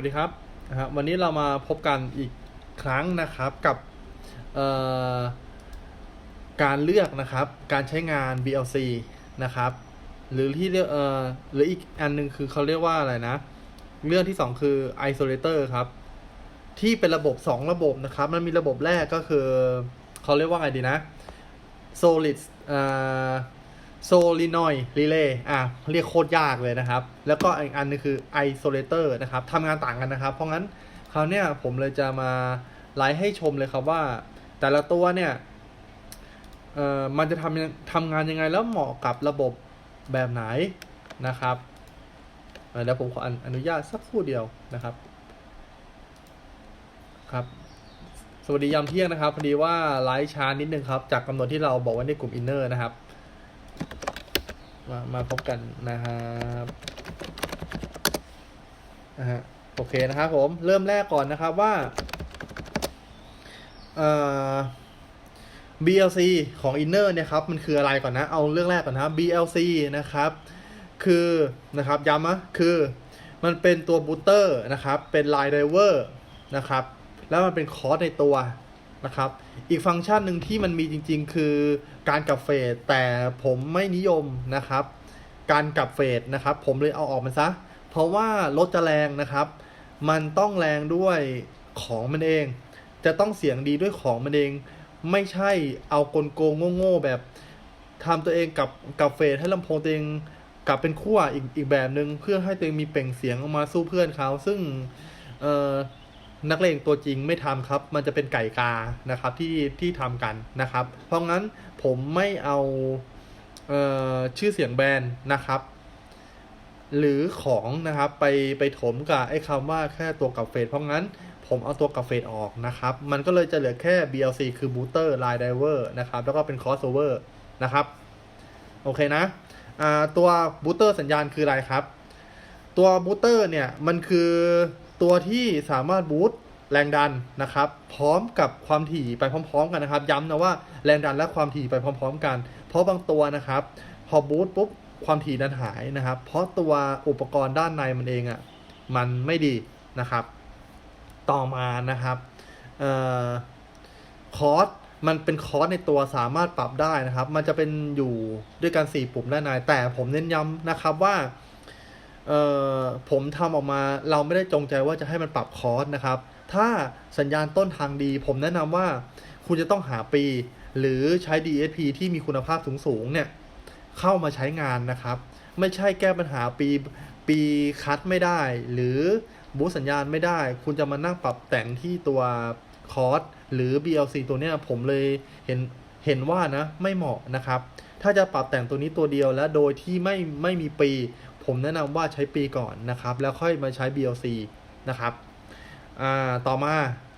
วัสดีครับนะครับวันนี้เรามาพบกันอีกครั้งนะครับกับการเลือกนะครับ การใช้งาน BLC นะครับ หรือที่เรียกเอ่อหรืออีกอันหนึงคือเขาเรียกว่าอะไรนะ เรื่องที่สองคือ isolator ครับ ที่เป็นระบบ 2 ระบบนะครับ มันมีระบบแรกก็คือเขาเรียกว่าไงดีนะ solid เอ่อ solenoid relay อะเรียกโคตรยากเลยนะครับ แล้วก็อีกอันนึงคือ isolator นะครับทำงานต่างกันนะครับ เพราะงั้นคราวเนี้ยผมเลยจะมาไลฟ์ให้ชมเลยครับว่า แต่ละตัวเนี่ยเอ่อมันจะทำยังทำงานยังไงแล้วเหมาะกับระบบแบบไหนนะครับเดี๋ยวผมขออนุอนุญาตสักครู่เดียวนะครับครับสวัสดียามเที่ยงนะครับ พอดีว่าไลฟ์ช้านิดนึงครับ จากกำหนดที่เราบอกไว้ในกลุ่มอินเนอร์นะครับ มามาพบกันนะครับนะฮะโอเคนะครับผมเริ่มแรกก่อนนะครับว่าเอ่อ BLC ของ Inner เนี่ยครับมันคืออะไรก่อนนะ เอาเรื่องแรกก่อนนะ BLC นะครับ คือนะครับย้ำนะคือมันเป็นตัวบูตเตอร์นะครับ เป็น Line Driver นะครับ แล้วมันเป็นคอร์สในตัว นะครับ อีกฟังก์ชันหนึ่งที่มันมีจริง ๆ คือการกลับเฟสแต่ผมไม่นิยมนะครับ การกลับเฟสนะครับ ผมเลยเอาออกมันซะ เพราะว่ารถจะแรงนะครับ มันต้องแรงด้วยของมันเอง จะต้องเสียงดีด้วยของมันเอง ไม่ใช่เอากลโกงโง่ๆแบบทำตัวเองกับกับเฟสให้ลำโพงตัวเองกลับเป็นขั้วอีกอีกแบบหนึ่งเพื่อให้ตัวเองมีเปล่งเสียงออกมาสู้เพื่อนเขา ซึ่งเออ นักเลงตัวจริงไม่ทำครับ มันจะเป็นไก่กานะครับที่ที่ทำกันนะครับ เพราะงั้นผมไม่เอาเอ่อชื่อเสียงแบรนด์นะครับ หรือของนะครับไปไปถมกับไอ้คำว่าแค่ตัวกับเฟสเพราะงั้นผมเอาตัวกับเฟสออกนะครับ มันก็เลยจะเหลือแค่ BLC คือ Booter Line Driver นะครับ แล้วก็เป็น Crossover นะครับ โอเคนะอ่าตัวบูตเตอร์สัญญาณคืออะไรครับ ตัวบูตเตอร์เนี่ย มันคือ ตัวที่สามารถบูตแรงดันนะครับ พร้อมกับความถี่ไปพร้อม ๆ กันนะครับ ย้ำนะว่าแรงดันและความถี่ไปพร้อม ๆ กัน เพราะบางตัวนะครับ พอบูตปุ๊บความถี่นั้นหายนะครับ เพราะตัวอุปกรณ์ด้านในมันเองอะ่ะมันไม่ดีนะครับ ต่อมานะครับออคอร์สมันเป็นคอร์สในตัวสามารถปรับได้นะครับ มันจะเป็นอยู่ด้วยกัน4ปุ่มด้านในแต่ผมเน้นย้ำนะครับว่า เอ่อผมทำออกมาเราไม่ได้จงใจว่าจะให้มันปรับคอร์สนะครับ ถ้าสัญญาณต้นทางดี ผมแนะนำว่าคุณจะต้องหาปี หรือใช้ DSP ที่มีคุณภาพสูงๆเนี่ยเข้ามาใช้งานนะครับ ไม่ใช่แก้ปัญหาปีปีคัดไม่ได้ หรือบูสสัญญาณไม่ได้ คุณจะมานั่งปรับแต่งที่ตัวคอร์สหรือ BLC ตัวเนี้ยผมเลยเห็นเห็นว่านะไม่เหมาะนะครับ ถ้าจะปรับแต่งตัวนี้ตัวเดียวและโดยที่ไม่ไม่มีปี ผมแนะนำว่าใช้ปีก่อนนะครับ แล้วค่อยมาใช้ BLC นะครับอ่าต่อมา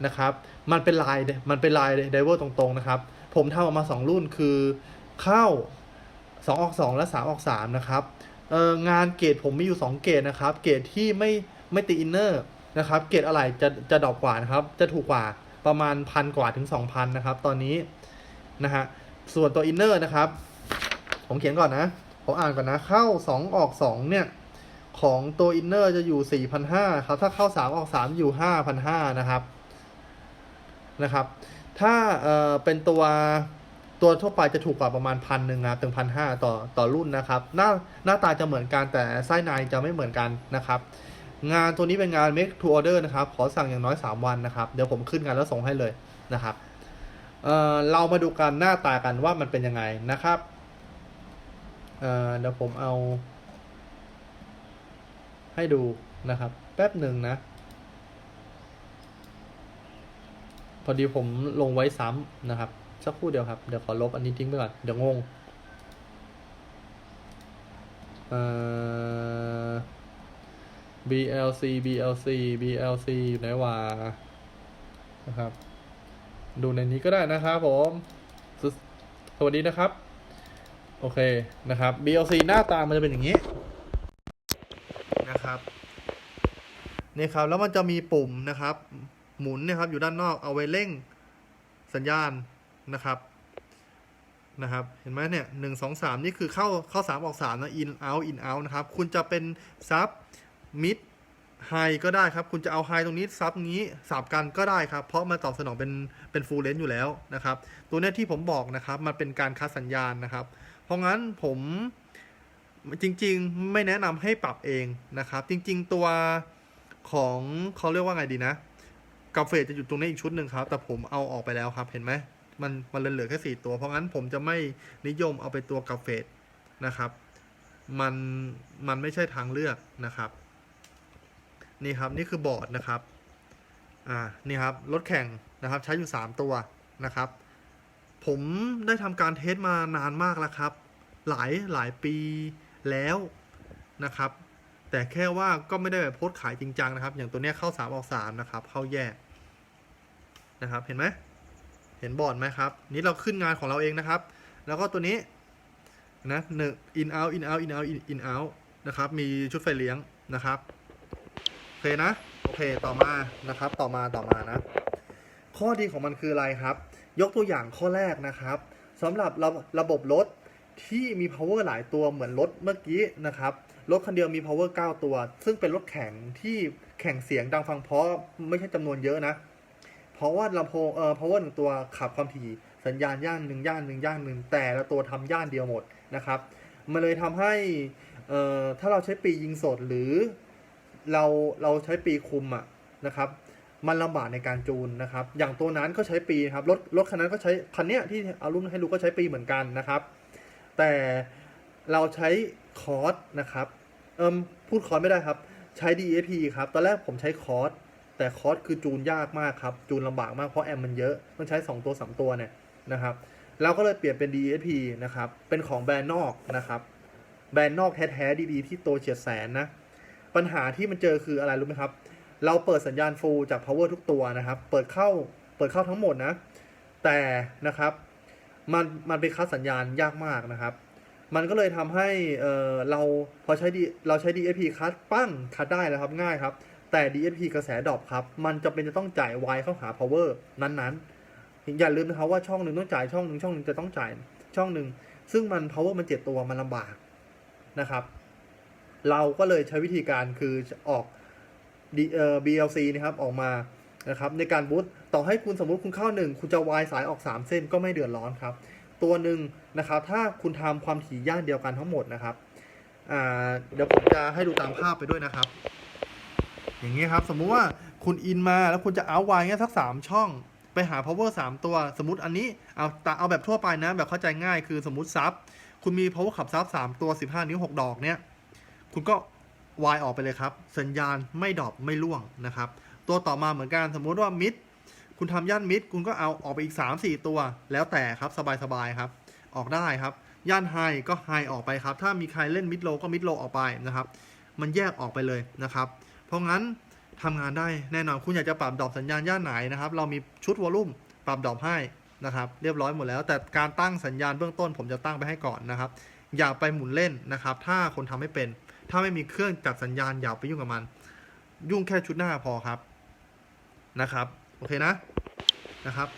นะครับ มันเป็นลายมันเป็นลายไดเวอร์ตรงๆนะครับ ผมทำออกมา 2 รุ่นคือเข้า 2 ออก 2 และ 3 ออก 3 นะครับเอองานเกรดผมมีอยู่ 2 เกรดนะครับ เกรดที่ไม่ไม่ติดอินเนอร์นะครับ เกรดอะไรจะจะดอกกว่านะครับ จะถูกกว่าประมาณพันกว่าถึง 2,000 นะครับ ตอนนี้นะฮะส่วนตัวอินเนอร์นะครับ ผมเขียนก่อนนะ ผมอ่านก่อนนะ เข้า 2 ออก 2 เนี่ย ของตัวอินเนอร์จะอยู่ 4,500 ครับ ถ้าเข้า 3 ออก 3 อยู่ 5,500 นะครับ นะครับ ถ้าเอ่อเป็นตัวตัวทั่วไปจะถูกกว่าประมาณพันหนึ่งนะถึงพันห้าต่อต่อรุ่นนะครับ หน้าหน้าตาจะเหมือนกันแต่ไส้ในจะไม่เหมือนกันนะครับ งานตัวนี้เป็นงาน make to order นะครับ ขอสั่งอย่างน้อย 3 วันนะครับ เดี๋ยวผมขึ้นงานแล้วส่งให้เลยนะครับเเรามาดูกันหน้าตากันว่ามันเป็นยังไงนะครับ เดี๋ยวผมเอา ให้ดูนะครับ แป๊บหนึ่งนะ พอดีผมลงไว้ซ้ำนะครับ สักครู่เดียวครับ เดี๋ยวขอลบอันนี้ทิ้งไปก่อน เดี๋ยวงงเอ่อ BLC BLC BLC อยู่ไหนวะนะครับ ดูในนี้ก็ได้นะครับผม สวัสดีนะครับ โอเคนะครับ BLC หน้าตามันจะเป็นอย่างนี้นะครับนี่ครับแล้วมันจะมีปุ่มนะครับ หมุนเนะครับอยู่ด้านนอกเอาไว้เร่งสัญญาณนะครับนะครับ เห็นไหมเนี่ยหนึ่งสองสามนี่คือเข้าเข้าสามออกสามนะ in out in out นะครับ คุณจะเป็นซับมิดไฮก็ได้ครับ คุณจะเอาไฮตรงนี้ซับงี้สับกันก็ได้ครับ เพราะมันตอบสนองเป็นเป็นฟูลเลน h อยู่แล้วนะครับ ตัวเนี้ยที่ผมบอกนะครับ มันเป็นการคัดสัญญาณนะครับ ราะงั้นผมจริงๆไม่แนะนำให้ปรับเองนะครับ จริง ๆ ตัวของเขาเรียกว่าไงดีนะกาเฟจะอยู่ตรงนี้อีกชุดหนึ่งครับ แต่ผมเอาออกไปแล้วครับเห็นไหมมันมันเหลือแค่สี่ตัว เพราะงั้นผมจะไม่นิยมเอาไปตัวกาเฟนะครับ มันมันไม่ใช่ทางเลือกนะครับ นี่ครับนี่คือบอร์ดนะครับอ่านี่ครับรถแข่งนะครับใช้อยู่ 3 ตัวนะครับ ผมได้ทำการเทสมานานมากแล้วครับ หลายหลายปีแล้วนะครับ แต่แค่ว่าก็ไม่ได้แบบโพสขายจริงจังนะครับ อย่างตัวเนี้ยเข้า3ออก3นะครับ เข้าแยกนะครับเห็นไหมเห็นบอร์ดไหมครับนี่เราขึ้นงานของเราเองนะครับ แล้วก็ตัวนี้นะหนึ่ง in out in out in out in in out นะครับ มีชุดไฟเลี้ยงนะครับโอเคนะโอเคต่อมานะครับ ต่อมาต่อมานะ ข้อดีของมันคืออะไรครับ ยกตัวอย่างข้อแรกนะครับสำหรับระระบบรถที่มี power หลายตัวเหมือนรถเมื่อกี้นะครับรถคันเดียวมี power 9 ตัว ซึ่งเป็นรถแข่งที่แข่งเสียงดังฟังเพราะไม่ใช่จำนวนเยอะนะ เพราะว่าลำโพงเอ่อ power หนึ่งตัวขับความถี่สัญญาณย่านหนึ่งย่านหนึ่งย่านหนึ่งแต่ละตัวทำย่านเดียวหมดนะครับมันเลยทำให้เอ่อถ้าเราใช้ปียิงสดหรือเราเราใช้ปีคุมอะนะครับ มันลำบากในการจูนนะครับ อย่างตัวนั้นก็ใช้ปีครับ รถรถคันนั้นก็ใช้คันเนี้ยที่เอารุ่นให้ดูก็ใช้ปีเหมือนกันนะครับ แต่เราใช้คอร์สนะครับ เอิมพูดคอร์สไม่ได้ครับ ใช้ DAP ครับ ตอนแรกผมใช้คอร์สแต่คอร์สคือจูนยากมากครับ จูนลำบากมากเพราะแอมมันเยอะ ต้องใช้ 2 ตัว 3 ตัวเนี่ยนะครับ เราก็เลยเปลี่ยนเป็น DAP นะครับ เป็นของแบรนด์นอกนะครับ แบรนด์นอกแท้ๆดีๆที่โตเฉียดแสนนะ ปัญหาที่มันเจอคืออะไรรู้ไหมครับ เราเปิดสัญญาณฟูลจาก power ทุกตัวนะครับ เปิดเข้า เปิดเข้าทั้งหมดนะ แต่นะครับ มัน มันไปคัดสัญญาณยากมากนะครับ มันก็เลยทำให้ เออเราพอใช้ดี เราใช้ DSP คัดปั้งคัดได้แล้วครับง่ายครับ แต่ DSP กระแสดรอปครับ มันจะเป็นจะต้องจ่าย Y เข้าหา power นั้นๆ อย่าลืมนะครับว่าช่องหนึ่งต้องจ่ายช่องหนึ่งช่องหนึ่งจะต้องจ่ายช่องหนึ่ง ซึ่งมัน power มันเจ็ดตัวมันลำบากนะครับ เราก็เลยใช้วิธีการคือออก D- เอ่อ BLC นะครับออกมานะครับในการบูตต่อให้คุณสมมุติคุณเข้าหนึ่งคุณจะวายสายออก 3 เส้นก็ไม่เดือดร้อนครับ ตัวหนึ่งนะครับถ้าคุณทำความถี่ย่านเดียวกันทั้งหมดนะครับเดี๋ยวผมจะให้ดูตามภาพไปด้วยนะครับ อย่างนี้ครับ สมมุติว่าคุณอินมาแล้วคุณจะเอาวายเงี้ยสัก 3 ช่อง ไปหา power 3 ตัว สมมติอันนี้เอาแต่เอาแบบทั่วไปนะแบบเข้าใจง่ายคือสมมติซับคุณมี power ขับซับ3ตัว 15 นิ้ว 6 ดอกเนี้ยคุณก็ วายออกไปเลยครับ สัญญาณไม่ดรอปไม่ร่วงนะครับ ตัวต่อมาเหมือนกันสมมุติว่ามิดคุณทำย่านมิดคุณก็เอาออกไปอีก 3 4 ตัว แล้วแต่ครับสบายๆครับ ออกได้ครับ ย่านไฮก็ไฮออกไปครับ ถ้ามีใครเล่นมิดโลก็มิดโลออกไปนะครับ มันแยกออกไปเลยนะครับ เพราะงั้นทำงานได้แน่นอนคุณอยากจะปรับดรอปสัญญาณย่านไหนนะครับ เรามีชุดวอลลุ่มปรับดรอปให้นะครับ เรียบร้อยหมดแล้ว แต่การตั้งสัญญาณเบื้องต้นผมจะตั้งไปให้ก่อนนะครับ อย่าไปหมุนเล่นนะครับ ถ้าคนทำไม่เป็น ถ้าไม่มีเครื่องจับสัญญาณอย่าไปยุ่งกับมัน ยุ่งแค่ชุดหน้าพอครับนะครับ โอเคนะนะครับ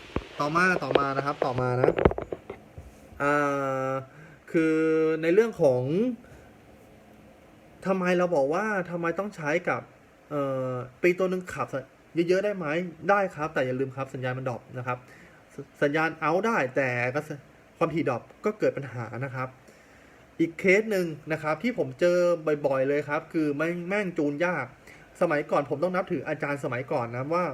ต่อมาต่อมานะครับต่อมานะอ่าคือในเรื่องของทำไมเราบอกว่าทำไมต้องใช้กับเอ่อปีตัวหนึ่งขับเยอะๆได้ไหมได้ครับ แต่อย่าลืมครับสัญญาณมันดรอปนะครับสสัญญาณเอาได้แต่ก็สความถี่ดรอปก็เกิดปัญหานะครับ อีกเคสหนึ่งนะครับที่ผมเจอบ่อยๆเลยครับ คือแม่งแม่งจูนยาก สมัยก่อนผมต้องนับถืออาจารย์สมัยก่อนนะว่า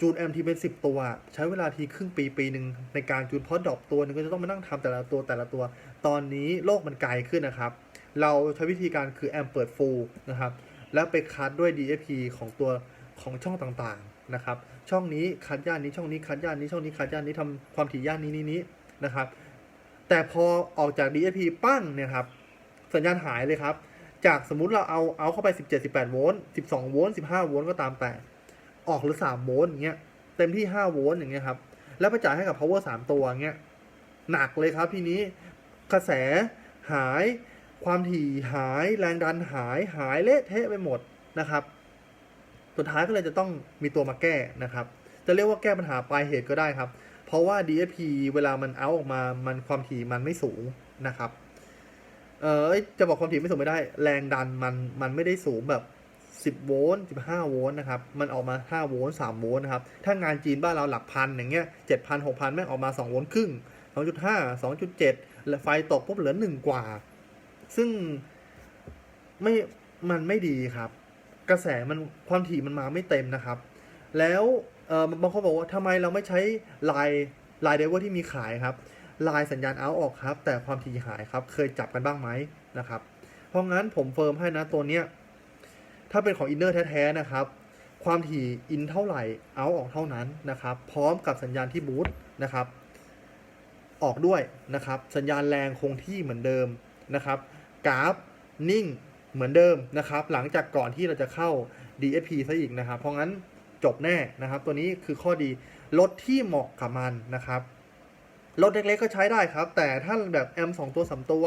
จูนแอมทีเป็นสิบตัว ใช้เวลาทีครึ่งปีปีหนึ่งในการจูนเพราะดอปตัวหนึงก็จะต้องมานั่งทำแต่ละตัวแต่ละตัว ตอนนี้โลกมันไกลขึ้นนะครับ เราใช้วิธีการคือแอมเปิดฟูลนะครับ แล้วไปคัดด้วย DFP ของตัวของช่องต่างๆนะครับ ช่องนี้คัดย่านนี้ช่องนี้คัดย่านนี้ช่องนี้คัดย่านนี้ทำความถี่ย่านนี้นี้นี้นะครับ แต่พอออกจาก DSP ปั้งเนี่ยครับ สัญญาณหายเลยครับ จากสมมุติเราเอาเอาเข้าไป 17 18 โวลต์ 12 โวลต์ 15 โวลต์ก็ตามแต่ ออกหรือ 3 โวลต์อย่างเงี้ย เต็มที่ 5 โวลต์อย่างเงี้ยครับ แล้วไปจ่ายให้กับ power 3 ตัวอย่างเงี้ย หนักเลยครับทีนี้ กระแสหาย ความถี่หาย แรงดันหาย หายเละเทะไปหมดนะครับ สุดท้ายก็เลยจะต้องมีตัวมาแก้นะครับ จะเรียกว่าแก้ปัญหาปลายเหตุก็ได้ครับ ราะว่า DFP เวลามันเอาออกมามันความถี่มันไม่สูงนะครับ เออเอ้ยจะบอกความถี่ไม่สูงไม่ได้ แรงดันมันมันไม่ได้สูงแบบ 10 โวลต์15 โวลต์นะครับ มันออกมา 5 โวลต์3โวลต์นะครับ ถ้างานจีนบ้านเราหลักพันอย่างเงี้ย7,000 6,000 แม่งออกมา 2 โวลต์ครึ่ง 2.5 2.7 แล้วไฟตกปุ๊บเหลือ 1 กว่า ซึ่งไม่มันไม่ดีครับ กระแสมันความถี่มันมาไม่เต็มนะครับ แล้ว เออบางคนบอกว่าทำไมเราไม่ใช้ลายลายเดเวอร์ที่มีขายครับลายสัญญาณเอาออกครับ แต่ความถี่หายครับ เคยจับกันบ้างไหมนะครับ เพราะงั้นผมเฟิร์มให้นะตัวเนี้ยถ้าเป็นของอินเนอร์แท้ๆนะครับ ความถี่อินเท่าไหร่เอาออกเท่านั้นนะครับ พร้อมกับสัญญาณที่บูตนะครับ ออกด้วยนะครับ สัญญาณแรงคงที่เหมือนเดิมนะครับ กราฟนิ่งเหมือนเดิมนะครับ หลังจากก่อนที่เราจะเข้า DSP ซะอีกนะครับ เพราะงั้น จบแน่นะครับ ตัวนี้คือข้อดีรถที่เหมาะกับมันนะครับรถเล็กๆก็ใช้ได้ครับ แต่ถ้าแบบแอมสองตัวสามตัว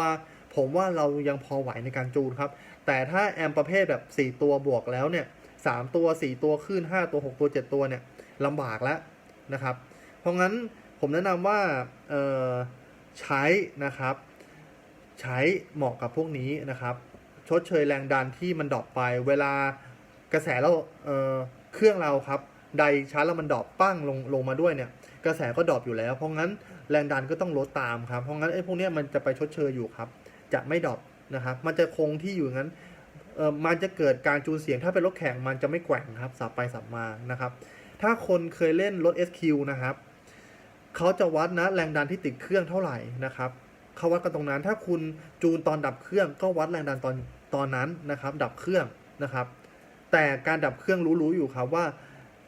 ผมว่าเรายังพอไหวในการจูนครับ แต่ถ้าแอมประเภทแบบ 4 ตัวบวกแล้วเนี่ยสามตัว 4 ตัวขึ้น 5 ตัว 6 ตัว 7 ตัวเนี่ยลำบากแล้วนะครับ เพราะงั้นผมแนะนำว่าใช้นะครับ ใช้เหมาะกับพวกนี้นะครับ ชดเชยแรงดันที่มันดรอปไป เวลากระแสเรา เครื่องเราครับใดชาร์จแล้วมันดรอปปั้งลงลงมาด้วยเนี่ย กระแสก็ดรอปอยู่แล้ว เพราะงั้นแรงดันก็ต้องลดตามครับ เพราะงั้นไอ้พวกนี้มันจะไปชดเชยอยู่ครับ จะไม่ดรอปนะครับ มันจะคงที่อยู่งั้นเออมันจะเกิดการจูนเสียงถ้าเป็นรถแข่งมันจะไม่แกว่งครับสับไปสับมานะครับ ถ้าคนเคยเล่นรถ SQ นะครับเขาจะวัดนะแรงดันที่ติดเครื่องเท่าไหร่นะครับเขาวัดกันตรงนั้น ถ้าคุณจูนตอนดับเครื่องก็วัดแรงดันตอนตอนนั้นนะครับ ดับเครื่องนะครับ แต่การดับเครื่องรู้ๆอยู่ครับว่า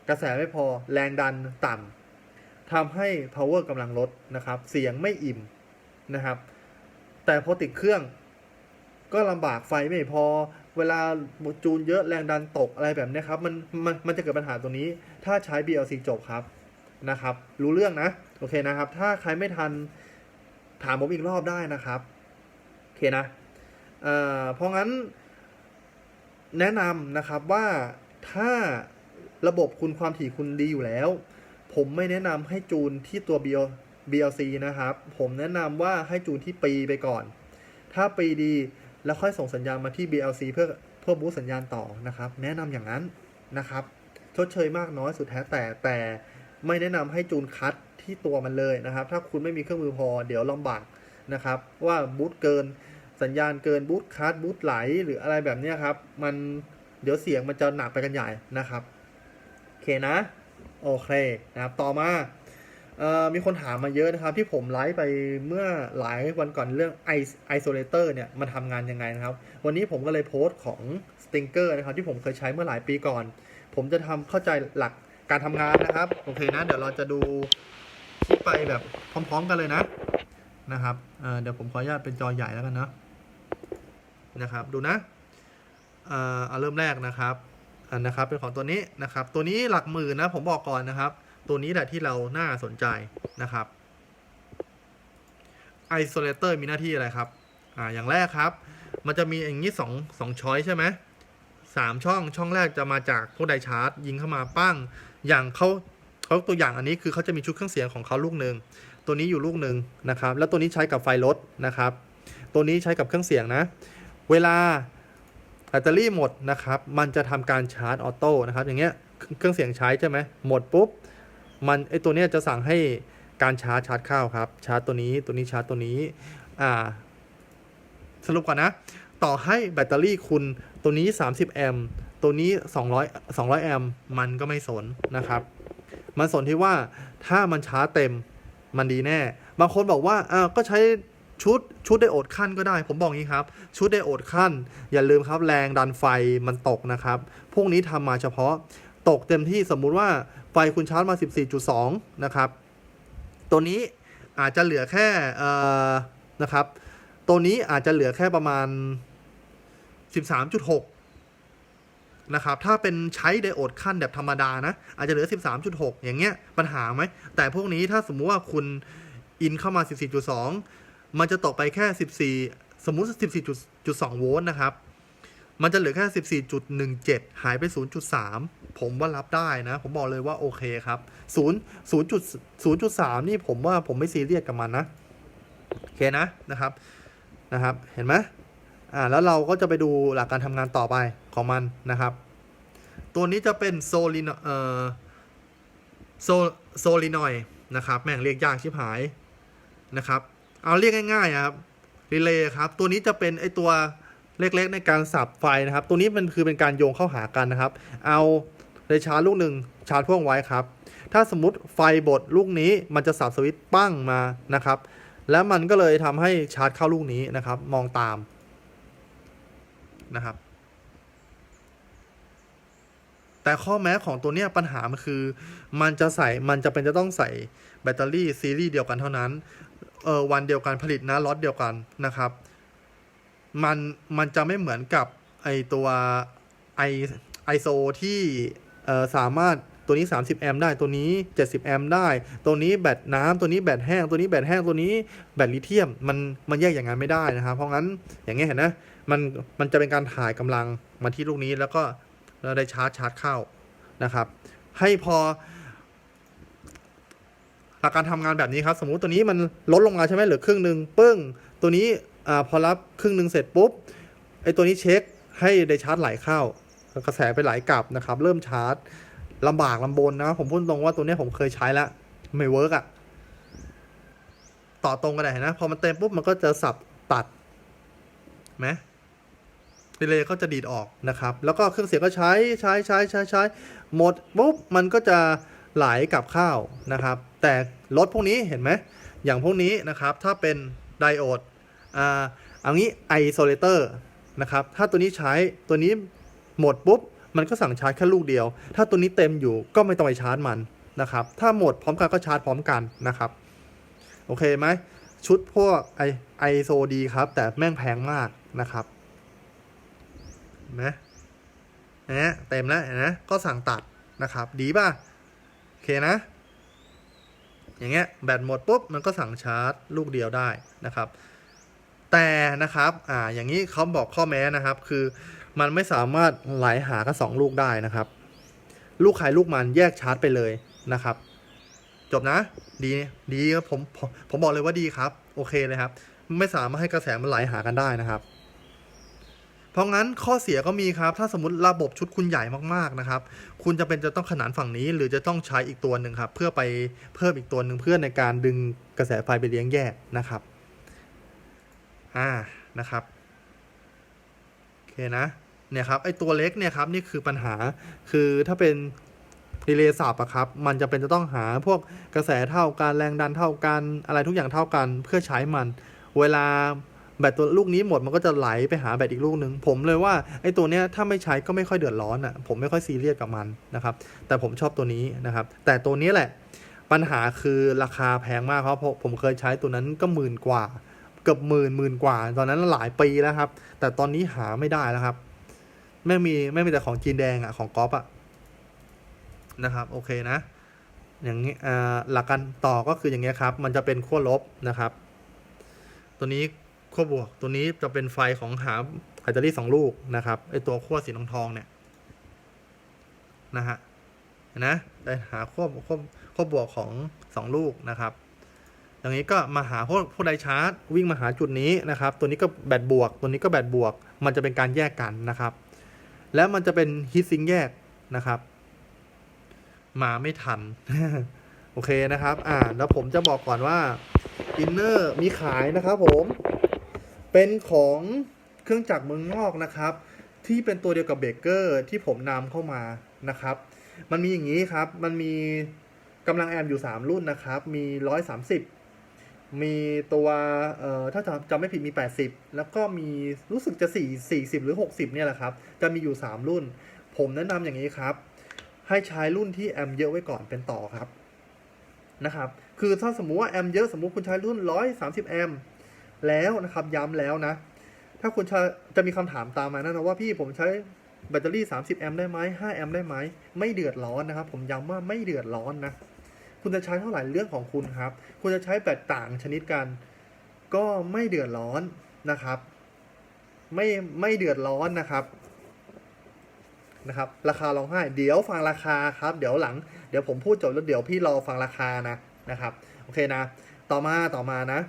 กระแสไม่พอแรงดันต่ำทำให้ power กำลังลดนะครับ เสียงไม่อิ่มนะครับ แต่พอติดเครื่องก็ลำบากไฟไม่พอ เวลาจูนเยอะแรงดันตกอะไรแบบนี้ครับมันมันมันจะเกิดปัญหาตรงนี้ ถ้าใช้ BLC จบครับนะครับ รู้เรื่องนะ โอเคนะครับ ถ้าใครไม่ทันถามผมอีกรอบได้นะครับ โอเคนะเอ่อเพราะงั้น แนะนำนะครับว่าถ้าระบบคุณความถี่คุณดีอยู่แล้ว ผมไม่แนะนำให้จูนที่ตัว BLC นะครับ ผมแนะนำว่าให้จูนที่ปีไปก่อน ถ้าปีดีแล้วค่อยส่งสัญญาณมาที่ BLC เพื่อเพื่อบูสัญญาณต่อนะครับ แนะนำอย่างนั้นนะครับชดเชยมากน้อยสุดแท้แต่แต่ไม่แนะนำให้จูนคัดที่ตัวมันเลยนะครับ ถ้าคุณไม่มีเครื่องมือพอเดี๋ยวลำบากนะครับ ว่าบูตเกิน สัญญาณเกินบูตคัดบูตไหลหรืออะไรแบบนี้ครับ มันเดี๋ยวเสียงมันจะหนักไปกันใหญ่นะครับ โอเคนะ โอเคนะครับ ต่อมาเอ่อมีคนถามมาเยอะนะครับ ที่ผมไลฟ์ไปเมื่อหลายวันก่อนเรื่อง i- isolator เนี่ยมันทำงานยังไงนะครับ วันนี้ผมก็เลยโพสต์ของ stinger นะครับ ที่ผมเคยใช้เมื่อหลายปีก่อน ผมจะทำเข้าใจหลักการทำงานนะครับ โอเคนะ เดี๋ยวเราจะดูคลิปไปแบบพร้อม ๆ กันเลยนะนะครับเเดี๋ยวผมขออนุญาตเป็นจอใหญ่แล้วกันเนาะ นะครับ ดูนะเอ่อเอาเริ่มแรกนะครับอันนะครับเป็นของตัวนี้นะครับ ตัวนี้หลักหมื่นนะผมบอกก่อนนะครับ ตัวนี้แหละที่เราน่าสนใจนะครับ isolator มีหน้าที่อะไรครับอ่าอย่างแรกครับ มันจะมีอย่างนี้สองสองช้อยใช่ไหมสามช่องช่องแรกจะมาจากพวกไดชาร์จยิงเข้ามาปั้ง อย่างเขาเขาตัวอย่างอันนี้คือเขาจะมีชุดเครื่องเสียงของเขาลูกหนึ่งตัวนี้อยู่ลูกหนึ่งนะครับ แล้วตัวนี้ใช้กับไฟรถนะครับ ตัวนี้ใช้กับเครื่องเสียงนะ เวลาแบตเตอรี่หมดนะครับ มันจะทำการชาร์จออโต้นะครับ อย่างเงี้ยเครื่องเสียงใช้ใช่ไหมหมดปุ๊บ มันไอตัวเนี้ยจะสั่งให้การชาร์จชาร์จเข้าครับ ชาร์จตัวนี้ตัวนี้ชาร์จตัวนี้ อ่า สรุปก่อนนะ ต่อให้แบตเตอรี่คุณตัวนี้ 30 แอมป์ตัวนี้ 200 200 แอมป์มันก็ไม่สนนะครับ มันสนที่ว่าถ้ามันชาร์จเต็มมันดีแน่ บางคนบอกว่าอ้าวก็ใช้ ชุดชุดไดโอดขั้นก็ได้ ผมบอกงี้ครับ ชุดไดโอดขั้น อย่าลืมครับแรงดันไฟมันตกนะครับ พวกนี้ทำมาเฉพาะตกเต็มที่สมมุติว่าไฟคุณชาร์จมา 14.2 นะครับ ตัวนี้อาจจะเหลือแค่เอ่อนะครับ ตัวนี้อาจจะเหลือแค่ประมาณ 13.6 นะครับ ถ้าเป็นใช้ไดโอดขั้นแบบธรรมดานะ อาจจะเหลือ 13.6 อย่างเงี้ยปัญหาไหม แต่พวกนี้ถ้าสมมุติว่าคุณอินเข้ามา 14.2 มันจะตกไปแค่ 14 สมมุติ 14.2 โวลต์นะครับ มันจะเหลือแค่ 14.17 หายไป 0.3 ผมว่ารับได้นะ ผมบอกเลยว่าโอเคครับ0 0.0.3 นี่ผมว่าผมไม่ซีเรียสกับมันนะ โอเคนะนะครับนะครับ เห็นไหมอ่าแล้วเราก็จะไปดูหลักการทำงานต่อไปของมันนะครับ ตัวนี้จะเป็นโซลินเอ่อโซโซลินอยนะครับ แม่งเรียกยากชิบหายนะครับ เอาเรียกง่ายๆครับรีเลย์ครับตัวนี้จะเป็นไอตัวเล็กๆในการสับไฟนะครับ ตัวนี้มันคือเป็นการโยงเข้าหากันนะครับ เอาเลชาร์จลูกหนึ่งชาร์จพ่วงไว้ครับ ถ้าสมมติไฟบดลูกนี้มันจะสับสวิตช์ปั้งมานะครับ แล้วมันก็เลยทำให้ชาร์จเข้าลูกนี้นะครับ มองตามนะครับ แต่ข้อแม้ของตัวเนี้ยปัญหามันคือ มันจะใส่มันจะเป็นจะต้องใส่แบตเตอรี่ซีรีส์เดียวกันเท่านั้น เออวันเดียวกันผลิตนะล็อตเดียวกันนะครับ มันมันจะไม่เหมือนกับไอตัวไอไอโซที่เออสามารถตัวนี้ 30 แอมป์ได้ตัวนี้ 70 แอมป์ได้ ตัวนี้แบตน้ำตัวนี้แบตแห้งตัวนี้แบตแห้งตัวนี้แบตลิเธียมมันมันแยกอย่างนั้นไม่ได้นะครับ เพราะงั้นอย่างเงี้ยเห็นนะมันมันจะเป็นการถ่ายกำลังมาที่ลูกนี้แล้วก็เราได้ชาร์จชาร์จเข้านะครับ ให้พอ หลักการทำงานแบบนี้ครับ สมมุติตัวนี้มันลดลงมาใช่ไหมเหลือครึ่งหนึ่งปึ้ง ตัวนี้อพอรับครึ่งหนึ่งเสร็จปุ๊บไอตัวนี้เช็คให้ได้ชาร์จไหลเข้ากระแสไปไหลกลับนะครับ เริ่มชาร์จลำบากลำบนนะ ผมพูดตรงว่าตัวนี้ผมเคยใช้แล้ว ไม่เวิร์กอะต่อตรงกันได้นะ พอมันเต็มปุ๊บมันก็จะสับตัดไหมดีเลย์ก็จะดีดออกนะครับ แล้วก็เครื่องเสียงก็ใช้ใช้ใช้ใช้ใช้หมดปุ๊บมันก็จะไหลกลับเข้านะครับ แต่รถพวกนี้เห็นไหมอย่างพวกนี้นะครับ ถ้าเป็นไดโอดอ่าเอางี้ไอโซเลเตอร์นะครับ ถ้าตัวนี้ใช้ตัวนี้หมดปุ๊บ มันก็สั่งชาร์จแค่ลูกเดียว ถ้าตัวนี้เต็มอยู่ก็ไม่ต้องไปชาร์จมันนะครับ ถ้าหมดพร้อมกันก็ชาร์จพร้อมกันนะครับ โอเคไหม ชุดพวกไอไอโซดีครับ แต่แม่งแพงมากนะครับนไหมนะเต็มแล้วนะก็สั่งตัดนะครับ ดีป่ะ โอเคนะ อย่างเงี้ยแบตหมดปุ๊บมันก็สั่งชาร์จลูกเดียวได้นะครับ แต่นะครับอ่าอย่างนี้เขาบอกข้อแม้นะครับ คือมันไม่สามารถไหลหากันสองลูกได้นะครับ ลูกใครลูกมันแยกชาร์จไปเลยนะครับ จบนะ ดีดีครับผมผมผมบอกเลยว่าดีครับ โอเคเลยครับ ไม่สามารถให้กระแสมันไหลหากันได้นะครับ เพราะงั้นข้อเสียก็มีครับ ถ้าสมมติระบบชุดคุณใหญ่มากๆนะครับ คุณจะเป็นจะต้องขนานฝั่งนี้ หรือจะต้องใช้อีกตัวหนึ่งครับ เพื่อไปเพิ่มอีกตัวหนึ่งเพื่อในการดึงกระแสไฟไปเลี้ยงแยกนะครับอ่านะครับโอเคนะเนี่ยครับไอตัวเล็กเนี่ยครับนี่คือปัญหาคือถ้าเป็นรีเลย์สับอะครับ มันจะเป็นจะต้องหาพวกกระแสเท่ากันแรงดันเท่ากันอะไรทุกอย่างเท่ากันเพื่อใช้มัน เวลา แบตตัวลูกนี้หมดมันก็จะไหลไปหาแบตอีกลูกหนึ่งผมเลยว่าไอ้ตัวเนี้ยถ้าไม่ใช้ก็ไม่ค่อยเดือดร้อนอะผมไม่ค่อยซีเรียสกับมันนะครับแต่ผมชอบตัวนี้นะครับแต่ตัวนี้แหละปัญหาคือราคาแพงมากครับเพราะผมเคยใช้ตัวนั้นก็หมื่นกว่าเกือบหมื่นหมื่นกว่า ตอนนั้นหลายปีแล้วครับ แต่ตอนนี้หาไม่ได้แล้วครับ ไม่มีไม่มีแต่ของจีนแดงอะของก๊อฟอะนะครับโอเคนะ อย่างนี้อ่าหลักการต่อก็คืออย่างเงี้ยครับ มันจะเป็นขั้วลบนะครับ ตัวนี้ ขั้วบวกตัวนี้จะเป็นไฟของหาแบตเตอรี่สองลูกนะครับไอตัวขั้วสีทองทองเนี่ยนะฮะนะได้หาขั้วขั้วขั้วบวกของสองลูกนะครับอย่างนี้ก็มาหาพวกพวกไดชาร์จวิ่งมาหาจุดนี้นะครับ ตัวนี้ก็แบตบวก ตัวนี้ก็แบตบวก มันจะเป็นการแยกกันนะครับ แล้วมันจะเป็นฮีทซิงแยกนะครับ มาไม่ทัน โอเคนะครับ อ่า แล้วผมจะบอกก่อนว่าอินเนอร์มีขายนะครับผม เป็นของเครื่องจักรเมืองนอกนะครับ ที่เป็นตัวเดียวกับเบเกอร์ที่ผมนำเข้ามานะครับ มันมีอย่างนี้ครับ มันมีกำลังแอมป์อยู่ 3 รุ่นนะครับ มี 130 มีตัวเอ่อถ้าจำไม่ผิดมี 80 แล้วก็มีรู้สึกจะ 4 40 หรือ 60 เนี่ยแหละครับ จะมีอยู่ 3 รุ่น ผมแนะนำอย่างนี้ครับ ให้ใช้รุ่นที่แอมป์เยอะไว้ก่อนเป็นต่อครับนะครับ คือถ้าสมมุติว่าแอมป์เยอะสมมุติคุณใช้รุ่น 130 แอม แล้วนะครับย้ำแล้วนะ ถ้าคุณจะจะมีคำถามตามมานะนะว่าพี่ผมใช้แบตเตอรี่ 30 แอมป์ได้ไหม5แอมป์ได้ไหม ไม่เดือดร้อนนะครับ ผมย้ำว่าไม่เดือดร้อนนะ คุณจะใช้เท่าไหร่เรื่องของคุณครับ คุณจะใช้แบตต่างชนิดกัน ก็ไม่เดือดร้อนนะครับ ไม่ไม่เดือดร้อนนะครับ นะครับ ราคาร้องไห้ เดี๋ยวฟังราคาครับ เดี๋ยวหลัง เดี๋ยวผมพูดจบแล้วเดี๋ยวพี่รอฟังราคานะนะครับ โอเคนะ ต่อมาต่อมานะ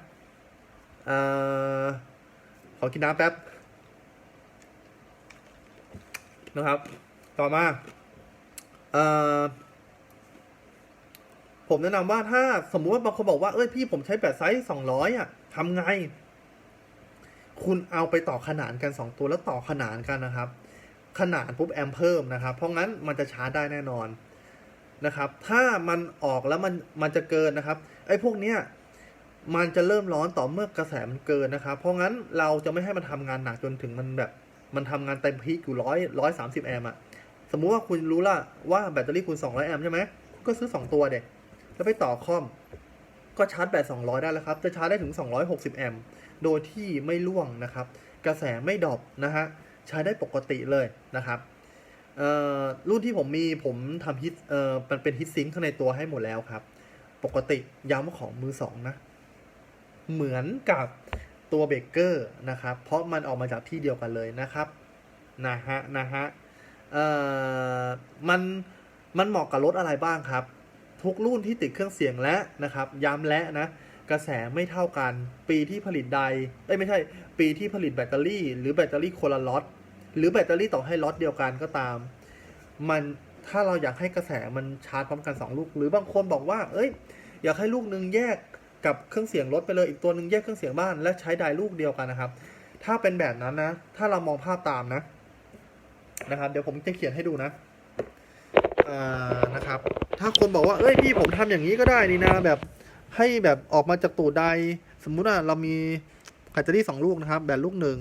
อขอกินน้ำแป๊บ นะครับ ต่อมาเอ่อผมแนะนำว่าถ้าสมมุติว่าบางคนบอกว่า เอ้ยพี่ผมใช้แบตไซส์สองร้อยอะทำไง คุณเอาไปต่อขนานกันสองตัวแล้วต่อขนานกันนะครับ ขนานปุ๊บแอมเพิ่มนะครับ เพราะงั้นมันจะชาร์จได้แน่นอนนะครับ ถ้ามันออกแล้วมันมันจะเกินนะครับ ไอ้พวกเนี้ย มันจะเริ่มร้อนต่อเมื่อกระแสมันเกินนะครับ เพราะงั้นเราจะไม่ให้มันทำงานหนักจนถึงมันแบบ มันทำงานเต็มพีคอยู่ร้อยร้อยสามสิบแอมป์อะสมมุติว่าคุณรู้ละว่าแบตเตอรี่คุณสองร้อยแอมป์ใช่ไหมคุณก็ซื้อสองตัวเด็กแล้วไปต่อคอม ก็ชาร์จแบตสองร้อยได้แล้วครับ จะชาร์จได้ถึงสองร้อยหกสิบแอมป์โดยที่ไม่ร่วงนะครับ กระแสไม่ดรอปนะฮะใช้ได้ปกติเลยนะครับรุ่นที่ผมมีผมทำฮิตเอ่อมันเป็นฮิตซิงค์ข้างในตัวให้หมดแล้วครับ ปกติย้ำว่าของมือสองนะ เหมือนกับตัวเบเกอร์นะครับ เพราะมันออกมาจากที่เดียวกันเลยนะครับนะฮะนะฮะเอ่อมันมันเหมาะกับรถอะไรบ้างครับ ทุกรุ่นที่ติดเครื่องเสียงและนะครับ ย้ำและนะ กระแสไม่เท่ากัน ปีที่ผลิตใดเอ้ยไม่ใช่ ปีที่ผลิตแบตเตอรี่ หรือแบตเตอรี่คนละล็อตหรือแบตเตอรี่ต่อให้ล็อตเดียวกันก็ตาม มันถ้าเราอยากให้กระแสมันชาร์จพร้อมกันสองลูก หรือบางคนบอกว่า เอ้ย อยากให้ลูกหนึ่งแยก กับเครื่องเสียงรถไปเลยอีกตัวหนึ่งแยกเครื่องเสียงบ้านและใช้ไดร์ลูกเดียวกันนะครับ ถ้าเป็นแบบนั้นนะ ถ้าเรามองภาพตามนะนะครับ เดี๋ยวผมจะเขียนให้ดูนะอ่านะครับ ถ้าคนบอกว่าเอ้ยพี่ผมทำอย่างนี้ก็ได้นี่นะแบบให้แบบออกมาจากตูดไดร์สมมุติว่าเรามีแบตเตอรี่สองลูกนะครับ แบตลูกหนึ่ง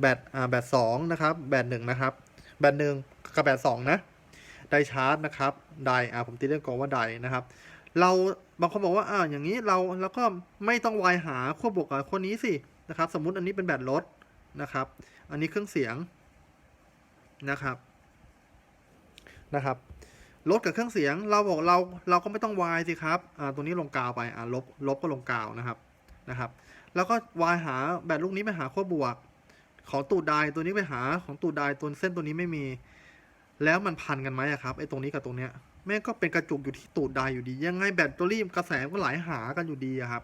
แบตอ่าแบตสองนะครับ แบตหนึ่งนะครับ แบตหนึ่งกับแบตสองนะไดชาร์จนะครับไดร์อ่าผมตีเรียกกองว่าไดร์นะครับ เราบางคนบอกว่าอ่าอย่างนี้เราแล้วก็ไม่ต้องวายหาขั้วบวกกับขั้วนี้สินะครับ สมมุติอันนี้เป็นแบตรถนะครับ อันนี้เครื่องเสียงนะครับนะครับลดกับเครื่องเสียงเราบอกเราเราก็ไม่ต้องวายสิครับอ่าตัวนี้ลงกาวไปอ่าลบลบก็ลงกาวนะครับนะครับ แล้วก็วายหาแบตลูกนี้ไปหาขั้วบวก ของตูดไดตัวนี้ไปหาของตูดไดตัวเส้นตัวนี้ไม่มี แล้วมันพันกันไหมครับไอ้ตรงนี้กับตรงเนี้ย แม่งก็เป็นกระจุกอยู่ที่ตูดไดอยู่ดี ยังไงแบตเตอรี่กระแสก็ไหลาหากันอยู่ดีครับ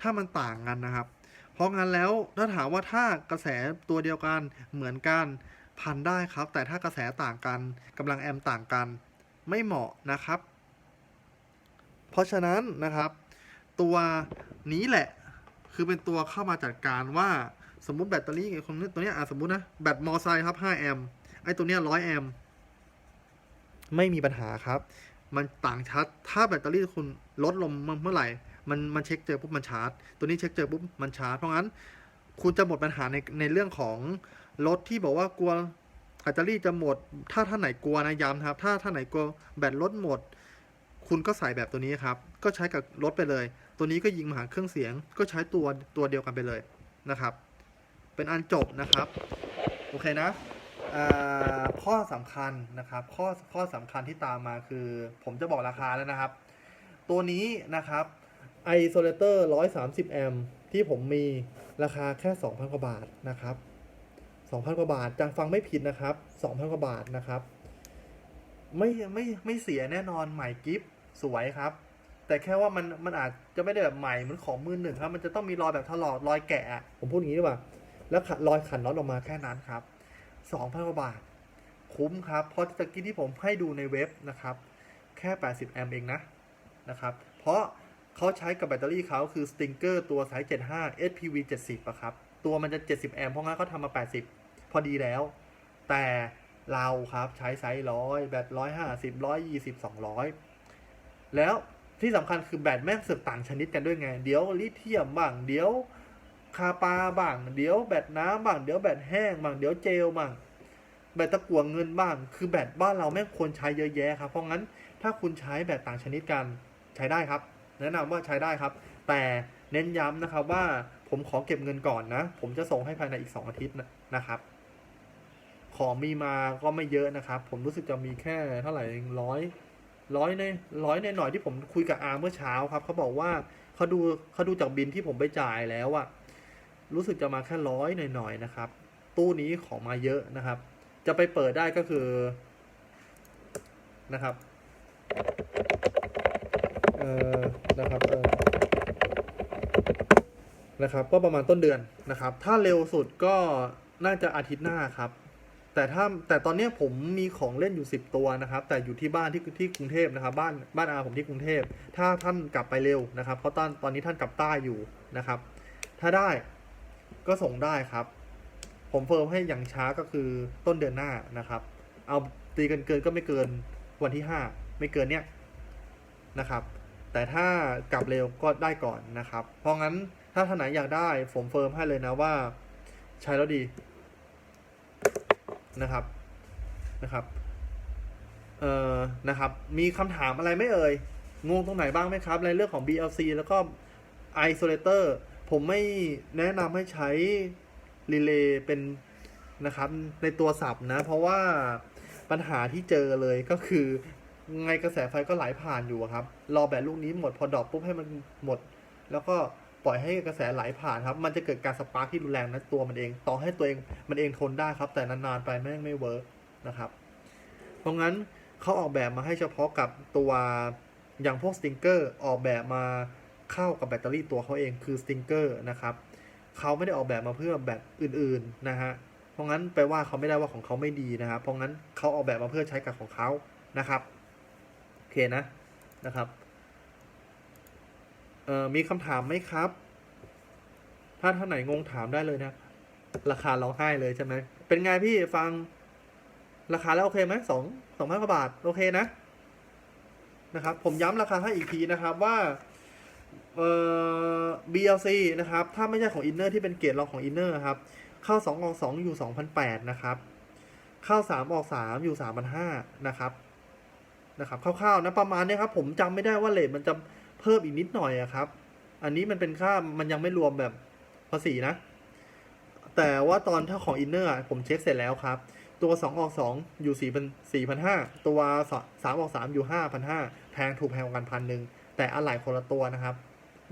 ถ้ามันต่างกันนะครับ เพราะงั้นแล้วถ้าถามว่าถ้ากระแสตัวเดียวกันเหมือนกันพันได้ครับ แต่ถ้ากระแสต่างกันกำลังแอมต่างกัน ไม่เหมาะนะครับ เพราะฉะนั้นนะครับ ตัวนี้แหละคือเป็นตัวเข้ามาจัดการว่าสมมุติแบตเตอรี่คนนี้ตัวเนี้ยอะสมมุตินะแบตมอไซค์ครับ5แอมป์ไอ้ตัวเนี้ย100แอมป์ ไม่มีปัญหาครับ มันต่างชัดถ้าแบตเตอรี่คุณลดลงเมื่อไหร่ มันมันเช็คเจอปุ๊บมันชาร์จ ตัวนี้เช็คเจอปุ๊บมันชาร์จ เพราะงั้นคุณจะหมดปัญหาในในเรื่องของรถที่บอกว่ากลัวแบตเตอรี่จะหมด ถ้าท่านไหนกลัวนะย้ำครับ ถ้าท่านไหนกลัวแบตลดหมด คุณก็ใส่แบบตัวนี้ครับ ก็ใช้กับรถไปเลย ตัวนี้ก็ยิงมาหาเครื่องเสียง ก็ใช้ตัวตัวเดียวกันไปเลยนะครับ เป็นอันจบนะครับ โอเคนะ ข้อสำคัญนะครับข้อข้อสำคัญที่ตามมาคือ ผมจะบอกราคาแล้วนะครับ ตัวนี้นะครับ isolator 130 แอมป์ที่ผมมีราคาแค่ 2,000 กว่าบาทนะครับ 2,000 กว่าบาทจะฟังไม่ผิดนะครับ 2,000 กว่าบาทนะครับ ไม่ไม่ไม่เสียแน่นอนใหม่กิฟสวยครับ แต่แค่ว่ามันมันอาจจะไม่ได้แบบใหม่เหมือนของมือหนึ่งครับ มันจะต้องมีรอยแบบถลอกรอยแกะอะผมพูดอย่างนี้ดีกว่า แล้วขัดรอยขันน็อตออกมาแค่นั้นครับ สองพันกว่าบาท คุ้มครับ เพราะตะกี้ที่ผมให้ดูในเว็บนะครับ แค่ 80 แอมป์เองนะนะครับ เพราะเขาใช้กับแบตเตอรี่เขาคือ Stinger ตัวไซส์75 SPV 70อะครับ ตัวมันจะ 70 แอมป์เพราะงั้นเขาทำมา 80 พอดีแล้ว แต่เราครับใช้ไซส์ร้อยแบตร้อยห้าสิบร้อยยี่สิบสองร้อยแล้วที่สำคัญคือแบตแม่งเสือกต่างชนิดกันด้วยไง เดี๋ยวลิเธียมบ้าง เดี๋ยว คาปาบ้าง เดี๋ยวแบตน้ำบ้าง เดี๋ยวแบตแห้งบ้าง เดี๋ยวเจลบ้าง แบตตะกั่วเงินบ้าง คือแบตบ้านเราแม่งควรใช้เยอะแยะครับ เพราะงั้นถ้าคุณใช้แบตต่างชนิดกันใช้ได้ครับ แนะนำว่าใช้ได้ครับ แต่เน้นย้ำนะครับว่าผมขอเก็บเงินก่อนนะ ผมจะส่งให้ภายในอีก 2 อาทิตย์นะนะครับ ของมีมาก็ไม่เยอะนะครับ ผมรู้สึกจะมีแค่เท่าไหร่ร้อยร้อยในร้อยในหน่อยที่ผมคุยกับอาเมื่อเช้าครับเขาบอกว่าเขาดูเขาดูจากบินที่ผมไปจ่ายแล้วอะ รู้สึกจะมาแค่ร้อยหน่อยๆนะครับ ตู้นี้ของมาเยอะนะครับ จะไปเปิดได้ก็คือนะครับเออนะครับเออนะครับ ก็ประมาณต้นเดือนนะครับ ถ้าเร็วสุดก็น่าจะอาทิตย์หน้าครับ แต่ถ้าแต่ตอนนี้ผมมีของเล่นอยู่สิบตัวนะครับ แต่อยู่ที่บ้านที่ที่กรุงเทพนะครับ บ้านบ้านอาผมที่กรุงเทพ ถ้าท่านกลับไปเร็วนะครับ เพราะตอนตอนนี้ท่านกลับใต้อยู่นะครับ ถ้าได้ ก็ส่งได้ครับ ผมเฟิร์มให้อย่างช้าก็คือต้นเดือนหน้านะครับ เอาตีกันเกินก็ไม่เกินวันที่ห้าไม่เกินเนี้ยนะครับ แต่ถ้ากลับเร็วก็ได้ก่อนนะครับ เพราะงั้นถ้าท่านไหนอยากได้ ผมเฟิร์มให้เลยนะว่าใช้แล้วดีนะครับนะครับ เอ่อ นะครับ มีคำถามอะไรไม่เอ่ย งงตรงไหนบ้างไหมครับ ในเรื่องของ BLC แล้วก็ Isolator ผมไม่แนะนำให้ใช้ Relay เป็นนะครับในตัวสับนะ เพราะว่าปัญหาที่เจอเลยก็คือ ไงกระแสไฟก็ไหลผ่านอยู่ครับ รอแบตลูกนี้หมดพอดรอปปุ๊บให้มันหมด แล้วก็ปล่อยให้กระแสไหลผ่านครับ มันจะเกิดการสปาร์คที่รุนแรงนะตัวมันเอง ต่อให้ตัวเองมันเองทนได้ครับ แต่นานๆไปแม่งไม่เวิร์กนะครับ เพราะงั้นเขาออกแบบมาให้เฉพาะกับตัวอย่างพวกสติงเกอร์ออกแบบมา เข้ากับแบตเตอรี่ตัวเขาเองคือสติงเกอร์นะครับเขาไม่ได้ออกแบบมาเพื่อแบตอื่นๆนะฮะเพราะงั้นไปว่าเขาไม่ได้ว่าของเขาไม่ดีนะครับเพราะงั้นเขาออกแบบมาเพื่อใช้กับของเขานะครับโอเคนะนะครับเอ่อมีคำถามไหมครับ ถ้าท่านไหนงงถามได้เลยนะราคาร้องไห้เลยใช่ไหมเป็นไงพี่ฟังราคาแล้วโอเคไหมสองสองพันกว่าบาท โอเคนะนะครับ ผมย้ำราคาให้อีกทีนะครับว่า เอ่อ BLC นะครับ ถ้าไม่ใช่ของอินเนอร์ที่เป็นเกรดรองของอินเนอร์ครับ เข้าสองออกสองอยู่สองพันแปดนะครับ เข้าสามออกสามอยู่สามพันห้านะครับนะครับคร่าวๆนะประมาณเนี้ยครับ ผมจำไม่ได้ว่าเลทมันจะเพิ่มอีกนิดหน่อยอะครับ อันนี้มันเป็นค่ามันยังไม่รวมแบบภาษีนะ แต่ว่าตอนถ้าของอินเนอร์ผมเช็คเสร็จแล้วครับ ตัวสองออกสองอยู่สี่พันห้าตัวสามออกสามอยู่ห้าพันห้าแพงถูกแพงกันพันหนึ่ง แต่อะไหล่คนละตัวนะครับ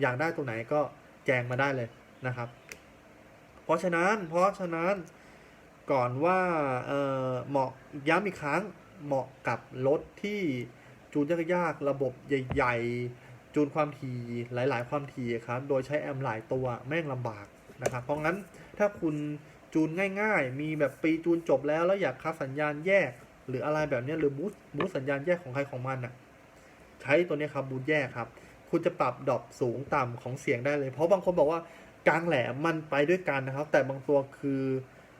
อยากได้ตัวไหนก็แจงมาได้เลยนะครับ เพราะฉะนั้นเพราะฉะนั้นก่อนว่าเเหมาะย้ำอีกครั้งเหมาะกับรถที่จูนยากๆระบบใหญ่ ๆ จูนความถี่หลาย ๆ ความถี่ครับ โดยใช้แอมป์หลายตัวแม่งลำบากนะครับ เพราะงั้นถ้าคุณจูนง่ายๆ มีแบบปีจูนจบแล้วแล้วอยากคัดสัญญาณแยก หรืออะไรแบบนี้หรือบูสบูสสัญญาณแยกของใครของมันอะ ใช้ตัวนี้ครับบูสต์แยกครับ คุณจะปรับดรอปสูงต่ำของเสียงได้เลย เพราะบางคนบอกว่ากลางแหลมมันไปด้วยกันนะครับ แต่บางตัวคือ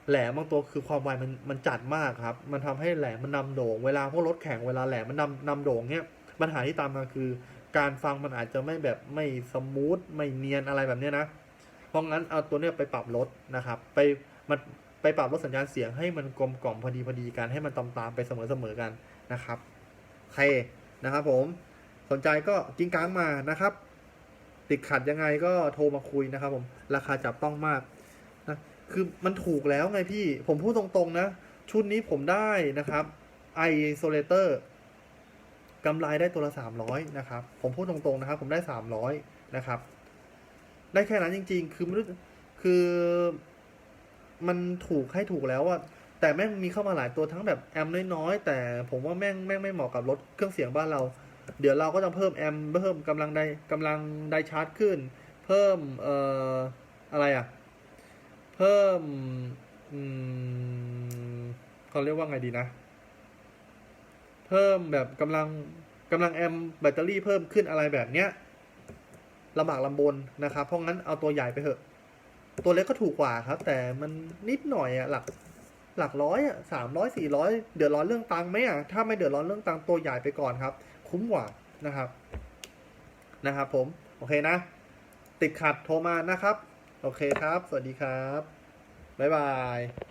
แหลมบางตัวคือความไวมันมันจัดมากครับ มันทำให้แหลมมันนำโด่ง เวลาพวกรถแข่งเวลาแหลมมันนำนำโด่งเนี้ยปัญหาที่ตามมาคือ การฟังมันอาจจะไม่แบบไม่สมูทไม่เนียนอะไรแบบเนี้ยนะ เพราะงั้นเอาตัวเนี้ยไปปรับลดนะครับ ไปมันไปปรับลดสัญญาณเสียงให้มันกลมกล่อมพอดีพอดีกันให้มันตามตามไปเสมอเสมอกันนะครับโอเคนะครับผม สนใจก็กิ้งก้างมานะครับ ติดขัดยังไงก็โทรมาคุยนะครับ ผมราคาจับต้องมากนะคือมันถูกแล้วไงพี่ ผมพูดตรงๆนะ ชุดนี้ผมได้นะครับ Isolator กำไรได้ตัวละสามร้อยนะครับ ผมพูดตรงๆนะครับ ผมได้สามร้อยนะครับ ได้แค่นั้นจริง ๆ คือไม่รู้คือมันถูกให้ถูกแล้วอะแต่แม่งมีเข้ามาหลายตัวทั้งแบบแอมน้อยๆแต่ผมว่าแม่งแม่งไม่เหมาะกับรถเครื่องเสียงบ้านเรา เดี๋ยวเราก็จะเพิ่มแอมเพิ่มกำลังไดกำลังไดชาร์จขึ้น เพิ่มเอ่ออะไรอะ เพิ่มอืมเขาเรียกว่าไงดีนะ เพิ่มแบบกำลังกำลังแอมแบตเตอรี่เพิ่มขึ้นอะไรแบบเนี้ยลำบากลำบนนะครับ เพราะงั้นเอาตัวใหญ่ไปเถอะ ตัวเล็กก็ถูกกว่าครับ แต่มันนิดหน่อยอะหลักหลักร้อยอะสามร้อยสี่ร้อยเดือดร้อนเรื่องตังค์ไหมอะถ้าไม่เดือดร้อนเรื่องตังค์ตัวใหญ่ไปก่อนครับ คุ้มกว่านะครับนะครับผม โอเคนะ ติดขัดโทรมานะครับ โอเคครับ สวัสดีครับ บ๊ายบาย